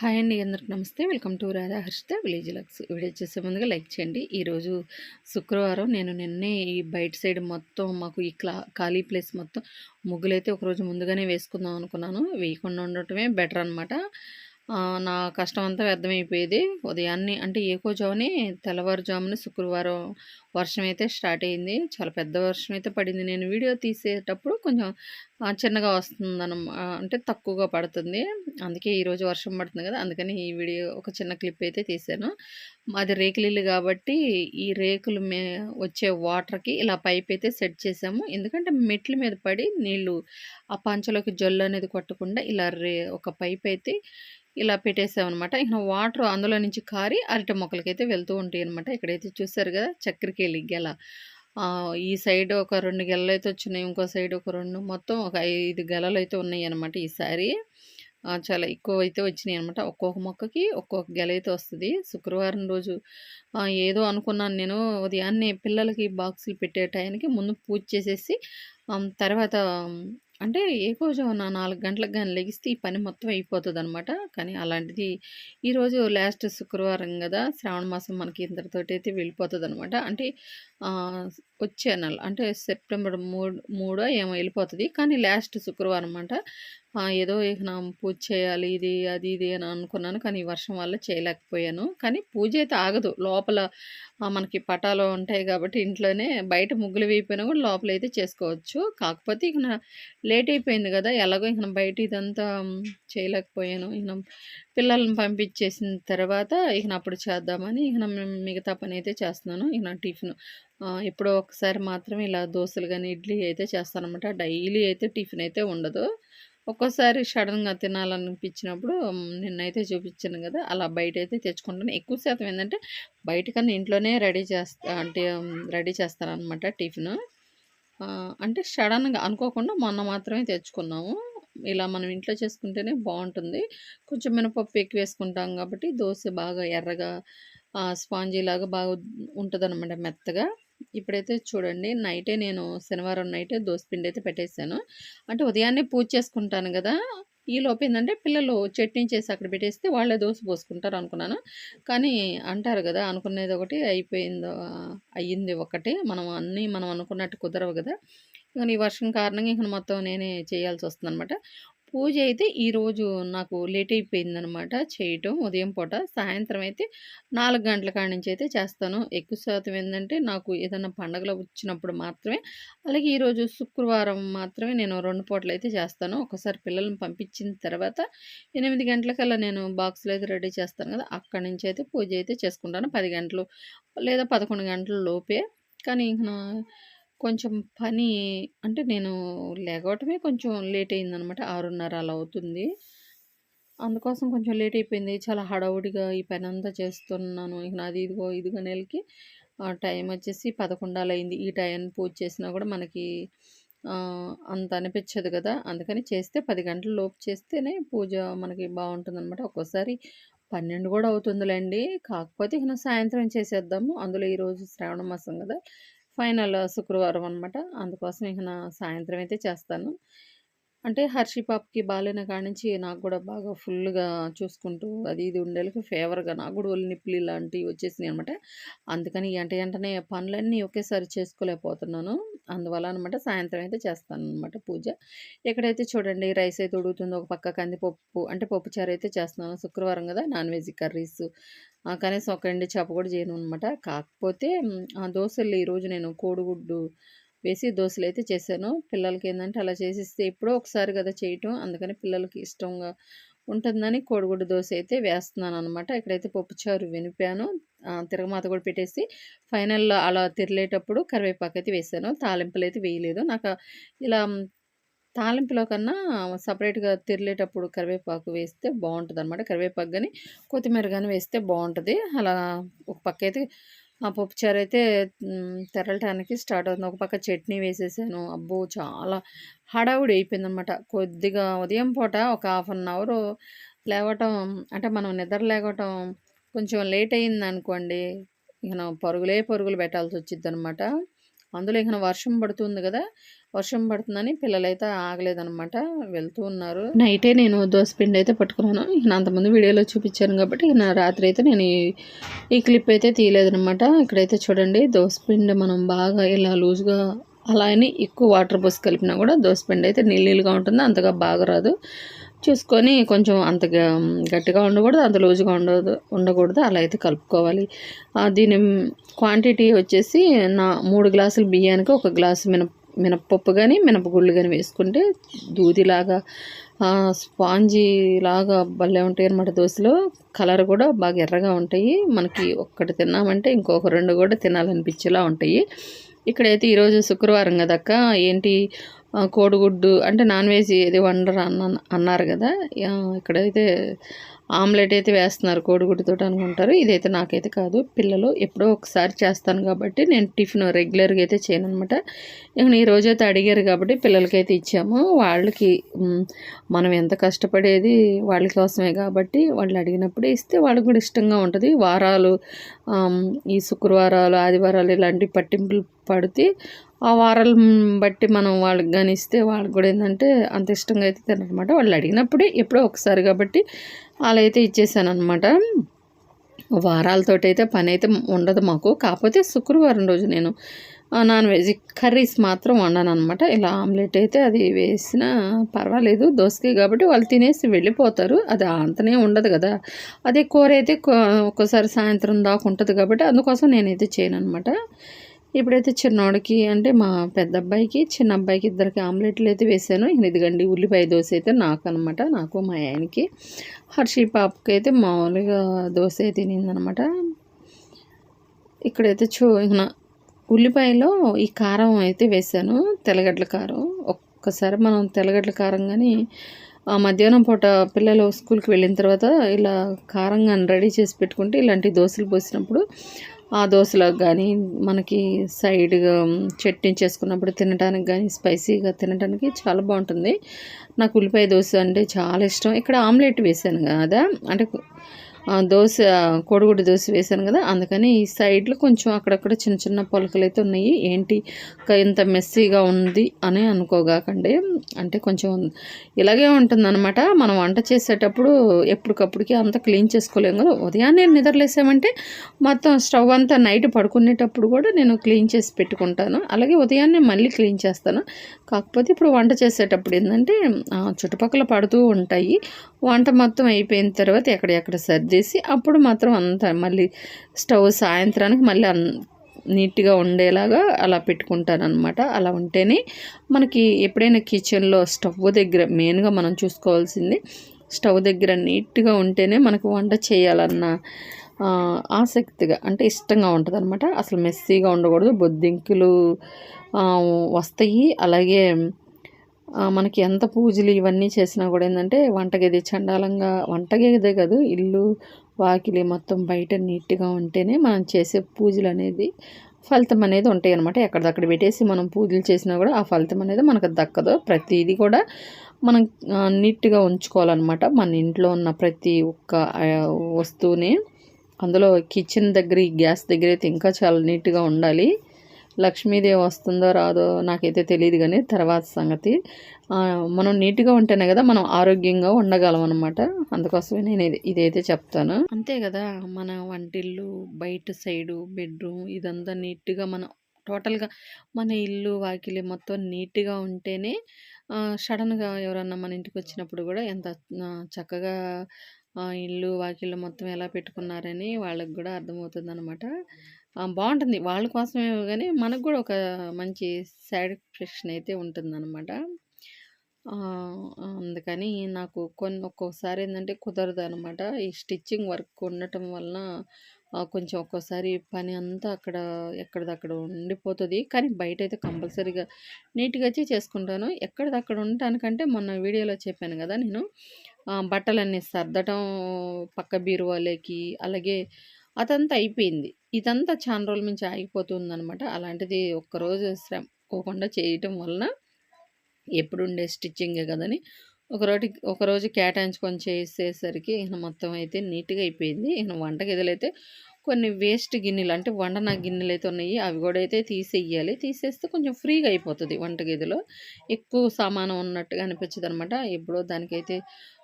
Hi అండి అందరికి నమస్తే. Welcome to Radha Harshitha village lux. Video చేసే ముందుగా లైక్ చేయండి. ఈరోజు శుక్రవారం. నేను నిన్నే ఈ బయట సైడ్ మొత్తం మాకు ఈ క్లా ఖాళీ ప్లేస్ మొత్తం ముగ్గులైతే ఒకరోజు ముందుగానే వేసుకుందాం అనుకున్నాను. వేయకుండా ఉండటమే బెటర్ అనమాట నా కష్టం అంతా వ్యర్థమైపోయేది. ఉదయాన్నే అంటే ఏకోజామునే తెల్లవారుజామున శుక్రవారం వర్షం అయితే స్టార్ట్ అయింది. చాలా పెద్ద వర్షం అయితే పడింది. నేను వీడియో తీసేటప్పుడు కొంచెం చిన్నగా వస్తుంది అంటే తక్కువగా పడుతుంది. అందుకే ఈరోజు వర్షం పడుతుంది కదా. అందుకని ఈ వీడియో ఒక చిన్న క్లిప్ అయితే తీసాను. అది రేకులిల్లు కాబట్టి ఈ రేకులు మే వచ్చే వాటర్కి ఇలా పైప్ అయితే సెట్ చేసాము. ఎందుకంటే మెట్ల మీద పడి నీళ్ళు ఆ పంచలోకి జల్లు అనేది కొట్టకుండా ఇలా రే ఒక పైప్ అయితే ఇలా పెట్టేసామన్నమాట ఇక వాటర్ అందులో నుంచి కారి అరటి మొక్కలకైతే వెళ్తూ ఉంటాయి అనమాట ఇక్కడైతే చూసారు కదా చక్కెరకేళి గెల ఈ సైడ్ ఒక రెండు గెలలు అయితే వచ్చినాయి ఇంకో సైడ్ ఒక రెండు మొత్తం ఒక ఐదు గెలలు అయితే ఉన్నాయి అనమాట ఈసారి చాలా ఎక్కువ అయితే వచ్చినాయి అనమాట ఒక్కొక్క మొక్కకి ఒక్కొక్క గెల అయితే వస్తుంది. శుక్రవారం రోజు ఏదో అనుకున్నాను నేను ఉదయాన్నే పిల్లలకి బాక్సులు పెట్టే టైంకి ముందు పూజ చేసేసి తర్వాత అంటే ఏ నా నాలుగు గంటలకు కానీ లెగిస్తే ఈ పని మొత్తం అయిపోతుంది అనమాట కానీ అలాంటిది ఈరోజు లాస్ట్ శుక్రవారం కదా శ్రావణ మాసం మనకి ఇంతటితోటి అయితే వెళ్ళిపోతుంది అనమాట అంటే వచ్చే నెల అంటే సెప్టెంబర్ మూడు మూడో ఏమో వెళ్ళిపోతుంది. కానీ లాస్ట్ శుక్రవారం అనమాట ఏదో ఇక నా పూజ చేయాలి ఇది అది ఇది అని అనుకున్నాను. కానీ వర్షం వల్ల చేయలేకపోయాను. కానీ పూజ అయితే ఆగదు. లోపల మనకి పటాలు ఉంటాయి కాబట్టి ఇంట్లోనే బయట ముగ్గులు వేయిపోయినా కూడా లోపల అయితే చేసుకోవచ్చు. కాకపోతే ఇక లేట్ అయిపోయింది కదా. ఎలాగో ఇక బయట ఇదంతా చేయలేకపోయాను. ఇక పిల్లల్ని పంపించేసిన తర్వాత ఇక అప్పుడు చేద్దామని ఇక మిగతా పని అయితే చేస్తున్నాను. ఇక టిఫిన్ ఎప్పుడో ఒకసారి మాత్రం ఇలా దోశలు కానీ ఇడ్లీ అయితే చేస్తానమాట డైలీ అయితే టిఫిన్ అయితే ఉండదు. ఒక్కోసారి సడన్గా తినాలనిపించినప్పుడు నిన్నైతే చూపించాను కదా అలా బయట అయితే తెచ్చుకుంటాను. ఎక్కువ శాతం ఏంటంటే బయటకన్నా ఇంట్లోనే రెడీ చేస్తా అంటే రెడీ చేస్తాను అనమాట టిఫిన్ అంటే సడన్గా అనుకోకుండా మొన్న మాత్రమే తెచ్చుకున్నాము. ఇలా మనం ఇంట్లో చేసుకుంటేనే బాగుంటుంది. కొంచెం మినపప్పు ఎక్కువ వేసుకుంటాం కాబట్టి దోశ బాగా ఎర్రగా స్పాంజీ లాగా బాగా ఉంటుంది అనమాట మెత్తగా. ఇప్పుడైతే చూడండి నైటే నేను శనివారం నైటే దోసపిండి అయితే పెట్టేశాను. అంటే ఉదయాన్నే పూజ చేసుకుంటాను కదా ఈ లోపు ఏంటంటే పిల్లలు చట్నీ చేసి అక్కడ పెట్టేస్తే వాళ్ళే దోశ పోసుకుంటారు అనుకున్నాను. కానీ అంటారు కదా అనుకునేది ఒకటి అయిపోయిందో అయ్యింది ఒకటి. మనం అన్నీ మనం అనుకున్నట్టు కుదరవు కదా. ఇంకా ఈ వర్షం కారణంగా ఇంకా మొత్తం నేనే చేయాల్సి వస్తుంది అనమాట పూజ అయితే ఈరోజు నాకు లేట్ అయిపోయిందనమాట చేయటం. ఉదయం పూట సాయంత్రం అయితే నాలుగు గంటల కాడి నుంచి అయితే చేస్తాను. ఎక్కువ శాతం ఏంటంటే నాకు ఏదైనా పండగలు వచ్చినప్పుడు మాత్రమే అలాగే ఈరోజు శుక్రవారం మాత్రమే నేను రెండు పూటలు అయితే చేస్తాను. ఒకసారి పిల్లల్ని పంపించిన తర్వాత ఎనిమిది గంటలకల్లా నేను బాక్స్లో అయితే రెడీ చేస్తాను కదా అక్కడి నుంచి అయితే పూజ అయితే చేసుకుంటాను. పది గంటలు లేదా పదకొండు గంటల లోపే. కానీ కొంచెం పని అంటే నేను లేగవటమే కొంచెం లేట్ అయిందనమాట ఆరున్నర అలా అవుతుంది. అందుకోసం కొంచెం లేట్ అయిపోయింది చాలా హడావుడిగా ఈ పని అంతా చేస్తున్నాను. ఇక నాది ఇదిగో ఇదిగో నెలకి టైం వచ్చేసి పదకొండాలు అయింది ఈ టైం పూజ చేసినా కూడా మనకి అంత అనిపించదు కదా. అందుకని చేస్తే పది గంటల లోపు చేస్తేనే పూజ మనకి బాగుంటుంది అనమాట ఒక్కోసారి పన్నెండు కూడా అవుతుందిలేండి. కాకపోతే ఇక సాయంత్రం చేసేద్దాము. అందులో ఈరోజు శ్రావణ మాసం కదా. ఫైనల్ శుక్రవారం అనమాట అందుకోసం ఇక నా సాయంత్రం అయితే చేస్తాను. అంటే హర్షి పాపకి బాగాలేన కాడి నుంచి నాకు కూడా బాగా ఫుల్గా చూసుకుంటూ అది ఇది ఉండేలకు ఫేవర్గా నాకు కూడా ఒళ్ళు నిప్పులు ఇలాంటివి వచ్చేసినాయి అనమాట అందుకని వెంట వెంటనే పనులన్నీ ఒకేసారి చేసుకోలేకపోతున్నాను. అందువల్ల అనమాట సాయంత్రం అయితే చేస్తాను అనమాట పూజ. ఎక్కడైతే చూడండి రైస్ అయితే ఉడుగుతుందో ఒక పక్క కందిపప్పు అంటే పప్పుచారు అయితే చేస్తున్నాను. శుక్రవారం కదా నాన్ వెజ్ కర్రీస్. కనీసం ఒక ఎండి చేప కూడా చేయను అనమాట కాకపోతే ఆ దోశలు ఈరోజు నేను కోడిగుడ్డు వేసి దోశలు అయితే చేశాను. పిల్లలకి ఏంటంటే అలా చేసిస్తే ఎప్పుడో ఒకసారి కదా చేయటం. అందుకని పిల్లలకి ఇష్టంగా ఉంటుందని కోడిగుడ్డు దోశ అయితే వేస్తున్నాను అనమాట ఇక్కడైతే పప్పుచారు వినిపాను. తిరగమాత కూడా పెట్టేసి ఫైనల్లో అలా తిరలేటప్పుడు కరివేపాకు అయితే వేసాను తాలింపులు అయితే వేయలేదు. నాకు ఇలా తాలింపులో కన్నా సపరేట్గా తిరలేటప్పుడు కరివేపాకు వేస్తే బాగుంటుంది అనమాట కరివేపాకు కానీ కొత్తిమీర కానీ వేస్తే బాగుంటుంది. అలా ఒక పక్క అయితే ఆ పప్పుచారు అయితే తెరలటానికి స్టార్ట్ అవుతుంది. ఒక పక్క చట్నీ వేసేసాను. అబ్బో! చాలా హడావుడి అయిపోయిందనమాట. కొద్దిగా ఉదయం పూట ఒక హాఫ్ అన్ అవర్ లేవటం అంటే మనం నిద్ర లేవటం కొంచెం లేట్ అయింది అనుకోండి ఇక పరుగులే పరుగులు పెట్టాల్సి వచ్చింది అనమాట అందులో ఇక వర్షం పడుతుంది కదా వర్షం పడుతుందని పిల్లలైతే ఆగలేదనమాట వెళ్తూ ఉన్నారు. నైటే నేను దోశ పిండి అయితే పట్టుకున్నాను. ఇక అంతమంది వీడియోలో చూపించాను కాబట్టి ఇక నా రాత్రి అయితే నేను ఈ- క్లిప్ అయితే తీయలేదనమాట ఇక్కడైతే చూడండి దోశ పిండి మనం బాగా ఇలా లూజ్గా అలా అని ఎక్కువ వాటర్ పోసి కలిపినా కూడా దోశ పిండి అయితే నీళ్ళగా ఉంటుంది అంతగా బాగా రాదు చూసుకొని కొంచెం అంత గట్టిగా ఉండకూడదు అంత లూజుగా ఉండదు ఉండకూడదు. అలా అయితే కలుపుకోవాలి. ఆ, దీని క్వాంటిటీ వచ్చేసి నా మూడు గ్లాసులు బియ్యానికి ఒక గ్లాసు మినప మినప్పప్పు కానీ మినపగుళ్ళు కానీ వేసుకుంటే దూదిలాగా ఆ, స్పాంజీ లాగా భలే ఉంటాయి అన్నమాట దోశలో. కలర్ కూడా బాగా ఎర్రగా ఉంటాయి. మనకి ఒక్కటి తిన్నామంటే ఇంకొక రెండు కూడా తినాలనిపించేలా ఉంటాయి. ఇక్కడైతే ఈరోజు శుక్రవారం కదక్క? ఏంటి? కోడిగుడ్డు అంటే నాన్ వెజ్ ఏది వండరు అన్న అన్నారు కదా. ఇక్కడైతే ఆమ్లెట్ అయితే వేస్తున్నారు కోడిగుడ్డుతో అనుకుంటారు. ఇదైతే నాకైతే కాదు. పిల్లలు ఎప్పుడో ఒకసారి చేస్తాను కాబట్టి నేను టిఫిన్ రెగ్యులర్గా అయితే చేయను అనమాట నేను ఈ రోజైతే అడిగారు కాబట్టి పిల్లలకైతే ఇచ్చాము. వాళ్ళకి మనం ఎంత కష్టపడేది వాళ్ళ కోసమే కాబట్టి వాళ్ళు అడిగినప్పుడే ఇస్తే వాళ్ళకి కూడా ఇష్టంగా ఉంటుంది. వారాలు ఈ శుక్రవారాలు ఆదివారాలు ఇలాంటి పట్టింపులు పడితే ఆ వారాలు బట్టి మనం వాళ్ళకి కానీ ఇస్తే వాళ్ళకి కూడా ఏంటంటే అంత ఇష్టంగా అయితే తినమాట వాళ్ళు అడిగినప్పుడే ఎప్పుడో ఒకసారి కాబట్టి అలా అయితే ఇచ్చేసాను అనమాట వారాలతోటి అయితే పని అయితే ఉండదు మాకు. కాకపోతే శుక్రవారం రోజు నేను నాన్ వెజ్ కర్రీస్ మాత్రం వండాను అనమాట ఇలా ఆమ్లెట్ అయితే అది వేసినా పర్వాలేదు. దోసకాయ కాబట్టి వాళ్ళు తినేసి వెళ్ళిపోతారు. అది అంతనే ఉండదు కదా. అదే కూర అయితే కో- ఒక్కోసారి సాయంత్రం దాకా ఉంటుంది కాబట్టి అందుకోసం నేనైతే చేయను అనమాట ఇప్పుడైతే చిన్నోడికి అంటే మా పెద్ద అబ్బాయికి చిన్న అబ్బాయికి ఇద్దరికి ఆమ్లెట్లు అయితే వేసాను. ఇదిగండి ఉల్లిపాయ దోశ అయితే నాకు అనమాట నాకు మా ఆయనకి. హర్షి పాపకి అయితే మామూలుగా దోశ అయితే తినిందనమాట. ఇక్కడైతే చూ నా ఉల్లిపాయలో ఈ కారం అయితే వేసాను తెల్లగడ్డల కారం. ఒక్కసారి మనం తెల్లగడ్డల కారం కానీ ఆ మధ్యాహ్నం పూట పిల్లలు స్కూల్కి వెళ్ళిన తర్వాత ఇలా కారం కానీ రెడీ చేసి పెట్టుకుంటే ఇలాంటి దోశలు పోసినప్పుడు ఆ దోశలకు కానీ మనకి సైడ్గా చట్నీ చేసుకున్నప్పుడు తినడానికి కానీ స్పైసీగా తినడానికి చాలా బాగుంటుంది. నాకు ఉల్లిపాయ దోశ అంటే చాలా ఇష్టం. ఇక్కడ ఆమ్లెట్ వేసాను కదా అంటే దోశ కోడిగుడ్డు దోశ వేసాను కదా అందుకని ఈ సైడ్లో కొంచెం అక్కడక్కడ చిన్న చిన్న పొలకలు అయితే ఉన్నాయి. ఏంటి ఇంత మెస్సీగా ఉంది అని అనుకోగాకండి. అంటే కొంచెం ఇలాగే ఉంటుందన్నమాట. మనం వంట చేసేటప్పుడు ఎప్పటికప్పటికి అంత క్లీన్ చేసుకోలేము కదా. ఉదయాన్నే నిద్రలేసామంటే మొత్తం స్టవ్ అంతా నైట్ పడుకునేటప్పుడు కూడా నేను క్లీన్ చేసి పెట్టుకుంటాను. అలాగే ఉదయాన్నే మళ్ళీ క్లీన్ చేస్తాను. కాకపోతే ఇప్పుడు వంట చేసేటప్పుడు ఏంటంటే చుట్టుపక్కల పడుతూ ఉంటాయి. వంట మొత్తం అయిపోయిన తర్వాత ఎక్కడెక్కడ సర్దేసి అప్పుడు మాత్రం అంతా మళ్ళీ స్టవ్ సాయంత్రానికి మళ్ళీ అన్ నీట్గా ఉండేలాగా అలా పెట్టుకుంటాను అనమాట అలా ఉంటేనే మనకి ఎప్పుడైనా కిచెన్లో స్టవ్ దగ్గర మెయిన్గా మనం చూసుకోవాల్సింది స్టవ్ దగ్గర నీట్గా ఉంటేనే మనకు వంట చేయాలన్న ఆసక్తిగా అంటే ఇష్టంగా ఉంటుంది అనమాట అసలు మెస్సీగా ఉండకూడదు బొద్దింకులు వస్తాయి. అలాగే మనకి ఎంత పూజలు ఇవన్నీ చేసినా కూడా ఏంటంటే వంటగది చండాలంగా వంటగదే కాదు ఇల్లు వాకిలి మొత్తం బయట నీట్గా ఉంటేనే మనం చేసే పూజలు అనేది ఫలితం అనేది ఉంటాయి అనమాట ఎక్కడిదక్కడ పెట్టేసి మనం పూజలు చేసినా కూడా ఆ ఫలితం అనేది మనకు దక్కదు. ప్రతిదీ కూడా మనం నీట్గా ఉంచుకోవాలన్నమాట. మన ఇంట్లో ఉన్న ప్రతి ఒక్క వస్తువుని అందులో కిచెన్ దగ్గర గ్యాస్ దగ్గర అయితే ఇంకా చాలా నీట్గా ఉండాలి. లక్ష్మీదేవి వస్తుందో రాదో నాకైతే తెలియదు కానీ తర్వాత సంగతి. మనం నీట్గా ఉంటేనే కదా మనం ఆరోగ్యంగా ఉండగలం అనమాట అందుకోసమే నేను ఇదైతే చెప్తాను. అంతే కదా మన వంటిల్లు బయట సైడు బెడ్రూమ్ ఇదంతా నీట్గా మనం టోటల్గా మన ఇల్లు వాకిలి మొత్తం నీట్గా ఉంటేనే సడన్గా ఎవరన్నా మన ఇంటికి వచ్చినప్పుడు కూడా ఎంత చక్కగా ఇల్లు వాకిళ్ళు మొత్తం ఎలా పెట్టుకున్నారని వాళ్ళకి కూడా అర్థమవుతుంది అనమాట బాగుంటుంది వాళ్ళ కోసమే కానీ మనకు కూడా ఒక మంచి సాటిస్ఫాక్షన్ అయితే ఉంటుందన్నమాట. అందుకని నాకు కొన్ని ఒక్కొక్కసారి ఏంటంటే కుదరదు అనమాట ఈ స్టిచ్చింగ్ వర్క్ ఉండటం వలన కొంచెం ఒక్కోసారి పని అంతా అక్కడ ఎక్కడిదక్కడ ఉండిపోతుంది. కానీ బయట అయితే కంపల్సరీగా నీట్గా వచ్చి చేసుకుంటాను. ఎక్కడిదక్కడ ఉండటానికంటే మొన్న వీడియోలో చెప్పాను కదా నేను. బట్టలన్నీ సర్దటం పక్క బీరువాలేకి అలాగే అదంతా అయిపోయింది. ఇదంతా చాలా రోజుల నుంచి ఆగిపోతుంది అనమాట అలాంటిది ఒక్కరోజు శ్రమ పోకుండా చేయటం వలన ఎప్పుడు ఉండే స్టిచ్చింగే కదని ఒకరోజు ఒకరోజు కేటాయించుకొని చేసేసరికి ఈయన మొత్తం అయితే నీట్గా అయిపోయింది. ఈయన వంట గదిలైతే కొన్ని వేస్ట్ గిన్నెలు అంటే వండన గిన్నెలు అయితే ఉన్నాయి. అవి కూడా అయితే తీసేయాలి తీసేస్తే కొంచెం ఫ్రీగా అయిపోతుంది వంట గదిలో. ఎక్కువ సామానం ఉన్నట్టుగా అనిపించదు అనమాట ఎప్పుడో దానికైతే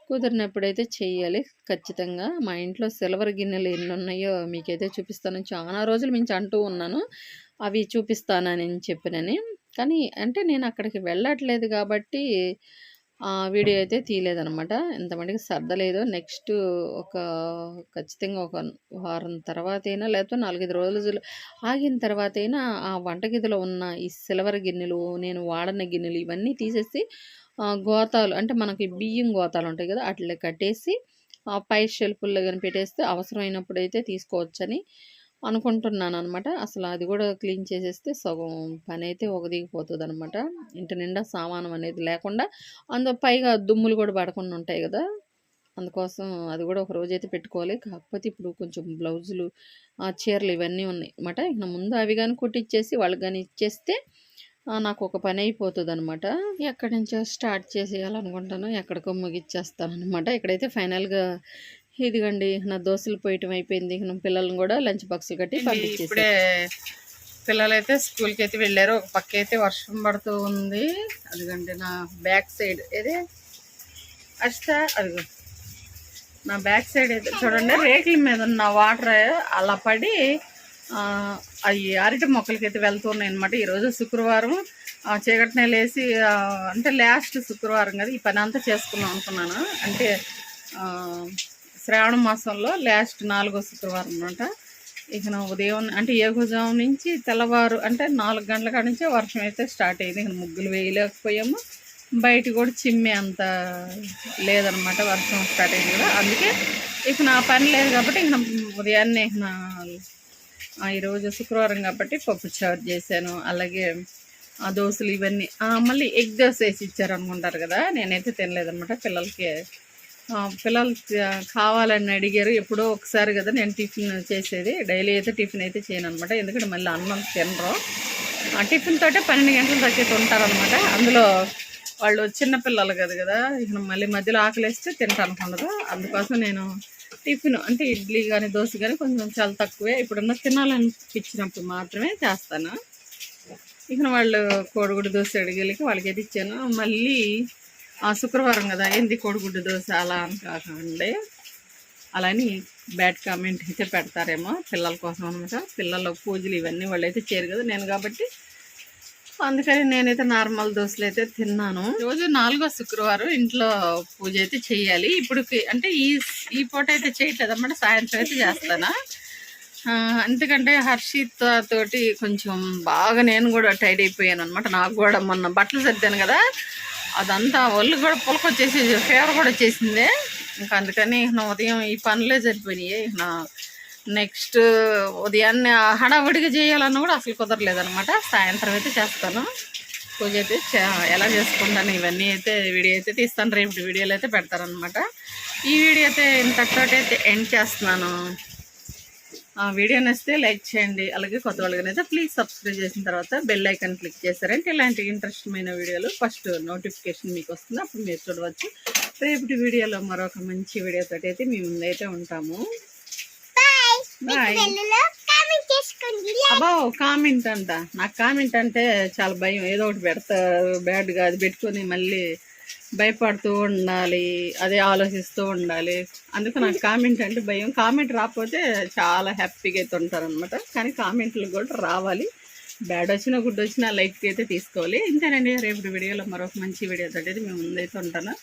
కుదిరినప్పుడైతే చేయాలి ఖచ్చితంగా మా ఇంట్లో సిల్వర్ గిన్నెలు ఎన్ని ఉన్నాయో మీకైతే చూపిస్తాను. చాలా రోజులు మించి అంటూ ఉన్నాను. అవి చూపిస్తానని చెప్పినని. కానీ అంటే నేను అక్కడికి వెళ్ళట్లేదు కాబట్టి ఆ వీడియో అయితే తీయలేదనమాట ఇంతమందికి సర్దలేదు నెక్స్ట్ ఒక ఖచ్చితంగా ఒక వారం తర్వాత అయినా లేకపోతే నాలుగైదు రోజులు ఆగిన తర్వాత అయినా ఆ వంటగదిలో ఉన్న ఈ సిల్వర్ గిన్నెలు నేను వాడిన గిన్నెలు ఇవన్నీ తీసేసి గోతాలు అంటే మనకి బియ్యం గోతాలు ఉంటాయి కదా అట్లా కట్టేసి ఆ పై షెల్ఫుల్లో కానీ పెట్టేస్తే అవసరమైనప్పుడు అయితే తీసుకోవచ్చని అనుకుంటున్నాను అనమాట అసలు అది కూడా క్లీన్ చేసేస్తే సగం పని అయితే ఒగదిగిపోతుంది అనమాట ఇంటి నిండా సామానం అనేది లేకుండా అందులో పైగా దుమ్ములు కూడా పడకుండా ఉంటాయి కదా అందుకోసం అది కూడా ఒక రోజు అయితే పెట్టుకోవాలి. కాకపోతే ఇప్పుడు కొంచెం బ్లౌజులు ఆ చీరలు ఇవన్నీ ఉన్నాయి అనమాట ఇక ముందు అవి కానీ కుట్టిచ్చేసి వాళ్ళకి కానీ ఇచ్చేస్తే నాకు ఒక పని అయిపోతుంది అనమాట ఎక్కడి నుంచో స్టార్ట్ చేసేయాలనుకుంటాను. ఎక్కడికో ముగిచ్చేస్తాను అనమాట ఇక్కడైతే ఫైనల్గా ఇదిగండి నా దోశలు పోయటం అయిపోయింది. పిల్లల్ని కూడా లంచ్ బాక్సులు కట్టి పంపించేసి ఇప్పుడే పిల్లలైతే స్కూల్కి అయితే వెళ్ళారు. ఒక పక్క అయితే వర్షం పడుతూ ఉంది. అదిగండి నా బ్యాక్ సైడ్ ఏదే? అష్ట అదిగో. నా బ్యాక్ సైడ్ అయితే చూడండి రేకుల మీద ఉన్న వాటర్ అలా పడి అవి అరటి మొక్కలకి అయితే వెళ్తున్నాయి అనమాట ఈరోజు శుక్రవారం ఆ, చీకటినే లేసి అంటే లాస్ట్ శుక్రవారం కదా ఈ పని అంతా చేసుకుందాం అనుకున్నాను. అంటే శ్రావణ మాసంలో లాస్ట్ నాలుగో శుక్రవారం అనమాట ఇక ఉదయం అంటే ఏగుజాము నుంచి తెల్లవారు అంటే నాలుగు గంటల కాడ నుంచే వర్షం అయితే స్టార్ట్ అయింది. ఇక ముగ్గులు వేయలేకపోయాము. బయట కూడా చిమ్మే అంత లేదనమాట వర్షం స్టార్ట్ అయింది కూడా అందుకే ఇక నా పని లేదు కాబట్టి ఇక ఉదయాన్నే ఇక నా ఈరోజు శుక్రవారం కాబట్టి పప్పు చారు చేశాను. అలాగే ఆ దోశలు ఇవన్నీ మళ్ళీ ఎగ్ దోశ వేసి ఇచ్చారు అనుకుంటారు కదా నేనైతే తినలేదన్నమాట పిల్లలకి. పిల్లలు కావాలని అడిగారు ఎప్పుడో ఒకసారి కదా నేను టిఫిన్ చేసేది. డైలీ అయితే టిఫిన్ అయితే చేయను అనమాట ఎందుకంటే మళ్ళీ అన్నం తినరు. ఆ టిఫిన్ తోటే పన్నెండు గంటల తగ్గితే ఉంటారనమాట అందులో వాళ్ళు చిన్న పిల్లలు కదా కదా ఇక మళ్ళీ మధ్యలో ఆకలిస్తే తింటాను ఉండదు అందుకోసం నేను టిఫిన్ అంటే ఇడ్లీ కానీ దోశ కానీ కొంచెం చాలా తక్కువే. ఇప్పుడున్న తినాలనిపించినప్పుడు మాత్రమే చేస్తాను. ఇక వాళ్ళు కోడిగుడ్డు దోశ అడిగేళ్ళకి వాళ్ళకి అయితే ఇచ్చాను. మళ్ళీ ఆ శుక్రవారం కదా ఏంది కోడిగుడ్డు దోశ అలా అని కాకండి. అలా అని బ్యాడ్ కామెంట్ అయితే పెడతారేమో పిల్లల కోసం అనమాట. పిల్లల పూజలు ఇవన్నీ వాళ్ళు అయితే చేయరు కదా. నేను కాబట్టి అందుకని నేనైతే నార్మల్ దోశలు అయితే తిన్నాను. రోజు నాలుగో శుక్రవారం ఇంట్లో పూజ అయితే చేయాలి. ఇప్పుడు అంటే ఈ ఈ పూట అయితే చేయట్లేదు అన్నమాట సాయంత్రం అయితే చేస్తాను. ఎందుకంటే హర్షిత్ తోటి కొంచెం బాగా నేను కూడా టైడ్ అయిపోయాను అనమాట నాకు కూడా మొన్న బట్టలు సర్దాను కదా. అదంతా ఒళ్ళు కూడా పులకొచ్చేసి ఫీవర్ కూడా వచ్చేసింది. ఇంకా అందుకని నా ఉదయం ఈ పనులే సరిపోయినాయి. నా నెక్స్ట్ ఉదయాన్నే హడావుడిగా చేయాలన్నా కూడా అసలు కుదరలేదనమాట సాయంత్రం అయితే చేస్తాను. పూజ అయితే చే- ఎలా చేసుకుంటాను ఇవన్నీ అయితే వీడియో అయితే తీస్తాను. రేపు వీడియోలు అయితే పెడతారనమాట ఈ వీడియో అయితే ఇంతటితో అయితే ఎండ్ చేస్తున్నాను. వీడియో నచ్చితే లైక్ చేయండి. అలాగే కొత్త వాళ్ళకనైతే ప్లీజ్ సబ్స్క్రైబ్ చేసిన తర్వాత బెల్ ఐకాన్ క్లిక్ చేశారంటే ఇలాంటి ఇంట్రెస్టింగ్ వీడియోలు ఫస్ట్ నోటిఫికేషన్ మీకు వస్తుంది. అప్పుడు మీరు చూడవచ్చు. రేపటి వీడియోలో మరొక మంచి వీడియోతో అయితే మీ ముందైతే ఉంటాము. అబ్బో కామెంట్ అంట. నాకు కామెంట్ అంటే చాలా భయం. ఏదో ఒకటి పెడతారు బ్యాడ్గా అది పెట్టుకొని మళ్ళీ భయపడుతూ ఉండాలి అదే ఆలోచిస్తూ ఉండాలి. అందుకు నాకు కామెంట్ అంటే భయం. కామెంట్ రాకపోతే చాలా హ్యాపీగా అయితే ఉంటారు అనమాట కానీ కామెంట్లు కూడా రావాలి. బ్యాడ్ వచ్చినా గుడ్ వచ్చినా లైక్ అయితే తీసుకోవాలి. ఇంతేనండి. రేపు వీడియోలో మరొక మంచి వీడియో తోటి మేము ముందైతే ఉంటాను.